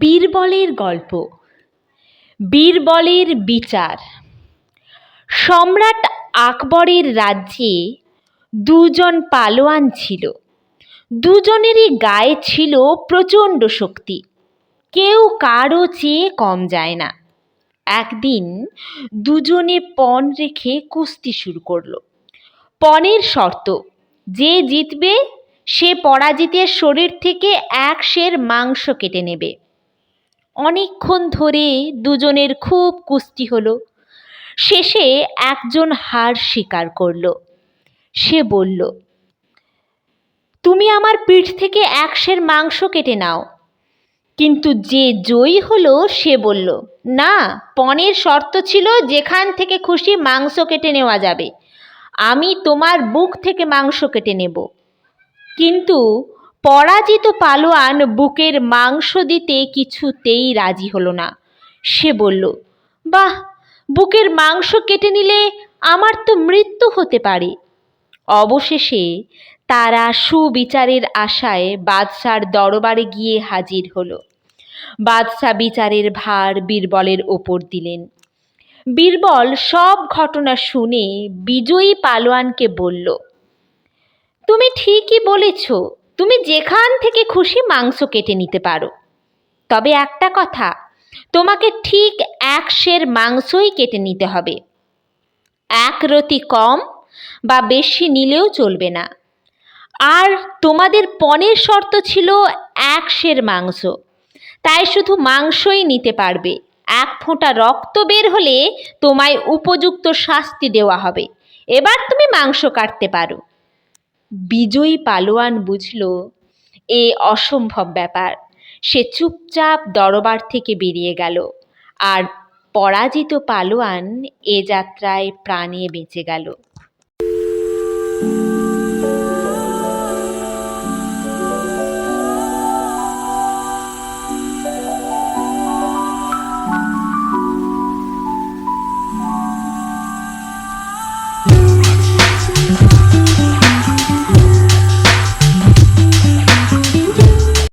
বীরবলের গল্প। বীরবলের বিচার। সম্রাট আকবরের রাজ্যে দুজন পালোয়ান ছিল। দুজনেরই গায়ে ছিল প্রচণ্ড শক্তি। কেউ কারও চেয়ে কম যায় না। একদিন দুজনে পণ রেখে কুস্তি শুরু করল। পণের শর্ত, যে জিতবে সে পরাজিতের শরীর থেকে এক সের মাংস কেটে নেবে। অনেকক্ষণ ধরে দুজনের খুব কুস্তি হলো। শেষে একজন হার স্বীকার করল। সে বলল, তুমি আমার পিঠ থেকে একশের মাংস কেটে নাও। কিন্তু যে জয়ী হলো, সে বলল, না, পণের শর্ত ছিল যেখান থেকে খুশি মাংস কেটে নেওয়া যাবে। আমি তোমার বুক থেকে মাংস কেটে নেব। কিন্তু পরাজিত পালোয়ান বুকের মাংস দিতে কিছুতেই রাজি হলো না। সে বলল, বাহ, বুকের মাংস কেটে নিলে আমার তো মৃত্যু হতে পারে। অবশেষে তারা সুবিচারের আশায় বাদশার দরবারে গিয়ে হাজির হলো। বাদশা বিচারের ভার বীরবলের ওপর দিলেন। বীরবল সব ঘটনা শুনে বিজয়ী পালোয়ানকে বলল, তুমি ঠিকই বলেছ তুমি যেখান থেকে খুশি মাংস কেটে নিতে পারো। তবে একটা কথা, তোমাকে ঠিক এক সের মাংসই কেটে নিতে হবে। এক রতি কম বা বেশি নিলেও চলবে না। আর তোমাদের পণের শর্ত ছিল এক সের মাংস। তাই শুধু মাংসই নিতে পারবে। এক ফোঁটা রক্ত বের হলে তোমায় উপযুক্ত শাস্তি দেওয়া হবে। এবার তুমি মাংস কাটতে পারো। বিজয়ী পালোয়ান বুঝল, এ অসম্ভব ব্যাপার। সে চুপচাপ দরবার থেকে বেরিয়ে গেল। আর পরাজিত পালোয়ান এ যাত্রায় প্রাণে বেঁচে গেল।